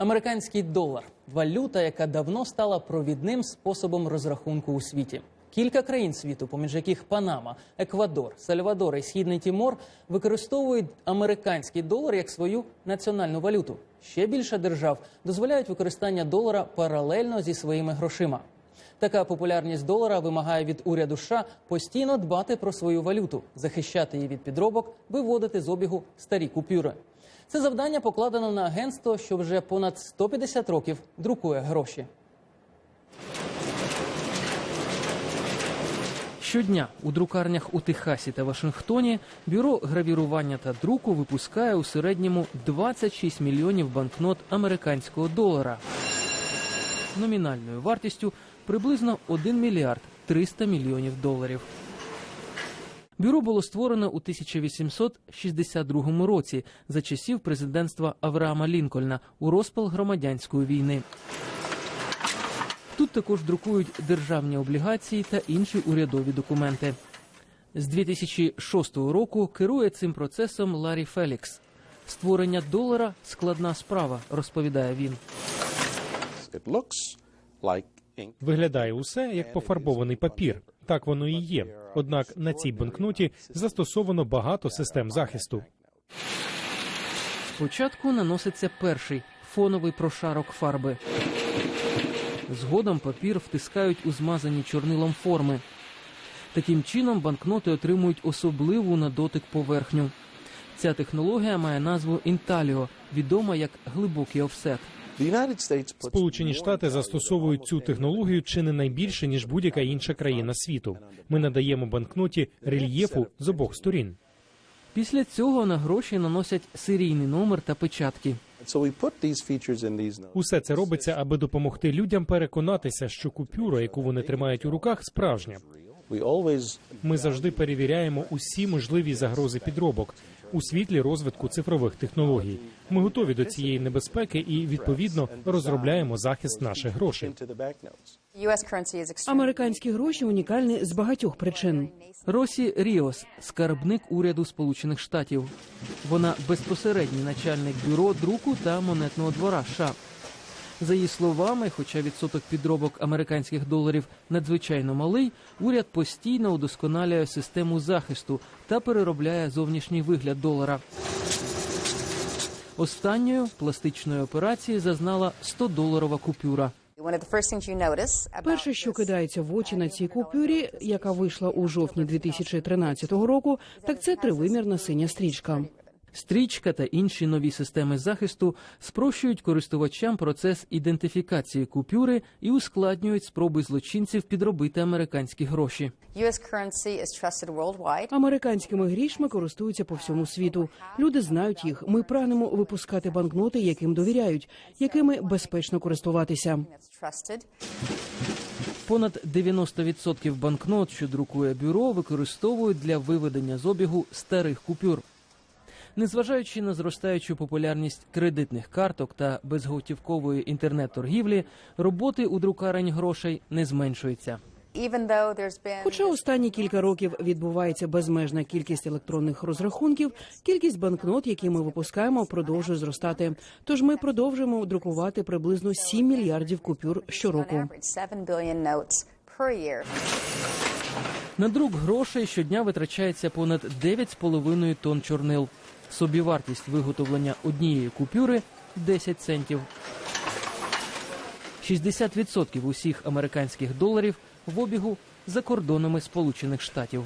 Американський долар валюта, яка давно стала провідним способом розрахунку у світі. Кілька країн світу, поміж яких Панама, Еквадор, Сальвадор і Східний Тімор, використовують американський долар як свою національну валюту. Ще більше держав дозволяють використання долара паралельно зі своїми грошима. Така популярність долара вимагає від уряду США постійно дбати про свою валюту, захищати її від підробок, виводити з обігу старі купюри. Це завдання покладено на агентство, що вже понад 150 років друкує гроші. Щодня у друкарнях у Техасі та Вашингтоні бюро гравірування та друку випускає у середньому 26 мільйонів банкнот американського долара номінальною вартістю приблизно 1 мільярд 300 мільйонів доларів. Бюро було створено у 1862 році за часів президентства Авраама Лінкольна у розпал громадянської війни. Тут також друкують державні облігації та інші урядові документи. З 2006 року керує цим процесом Ларі Фелікс. Створення долара складна справа, розповідає він. Виглядає усе як пофарбований папір. Так воно і є. Однак на цій банкноті застосовано багато систем захисту. Спочатку наноситься перший фоновий прошарок фарби. Згодом папір втискають у змазані чорнилом форми. Таким чином банкноти отримують особливу на дотик поверхню. Ця технологія має назву Інталіо, відома як глибокий офсет. Сполучені Штати застосовують цю технологію чи не найбільше ніж будь-яка інша країна світу. Ми надаємо банкноті рельєфу з обох сторін. Після цього на гроші наносять серійний номер та печатки. Усе це робиться, аби допомогти людям переконатися, що купюра, яку вони тримають у руках, справжня. Ми завжди перевіряємо усі можливі загрози підробок у світлі розвитку цифрових технологій. Ми готові до цієї небезпеки і відповідно розробляємо захист наших грошей. Американські гроші унікальні з багатьох причин. Росі Ріос, скарбник уряду Сполучених Штатів. Вона безпосередній начальник бюро друку та монетного двора США. За її словами, хоча відсоток підробок американських доларів надзвичайно малий, уряд постійно удосконалює систему захисту та переробляє зовнішній вигляд долара. Останньою пластичної операції зазнала 100-доларова купюра. Перше, що кидається в очі на цій купюрі, яка вийшла у жовтні 2013 року, так це тривимірна синя стрічка. Стрічка та інші нові системи захисту спрощують користувачам процес ідентифікації купюри і ускладнюють спроби злочинців підробити американські гроші. Американськими грішми користуються по всьому світу. Люди знають їх. Ми прагнемо випускати банкноти, яким довіряють, якими безпечно користуватися. Понад 90% банкнот, що друкує бюро, використовують для виведення з обігу старих купюр. Незважаючи на зростаючу популярність кредитних карток та безготівкової інтернет-торгівлі, роботи у друкарень грошей не зменшується. Хоча останні кілька років відбувається безмежна кількість електронних розрахунків, кількість банкнот, які ми випускаємо, продовжує зростати. Тож ми продовжуємо друкувати приблизно 7 мільярдів купюр щороку. average 7 billion notes per year. На друк грошей щодня витрачається понад 9,5 тонн чорнил. Собівартість виготовлення однієї купюри 10 центів. 60% усіх американських доларів в обігу за кордонами Сполучених Штатів.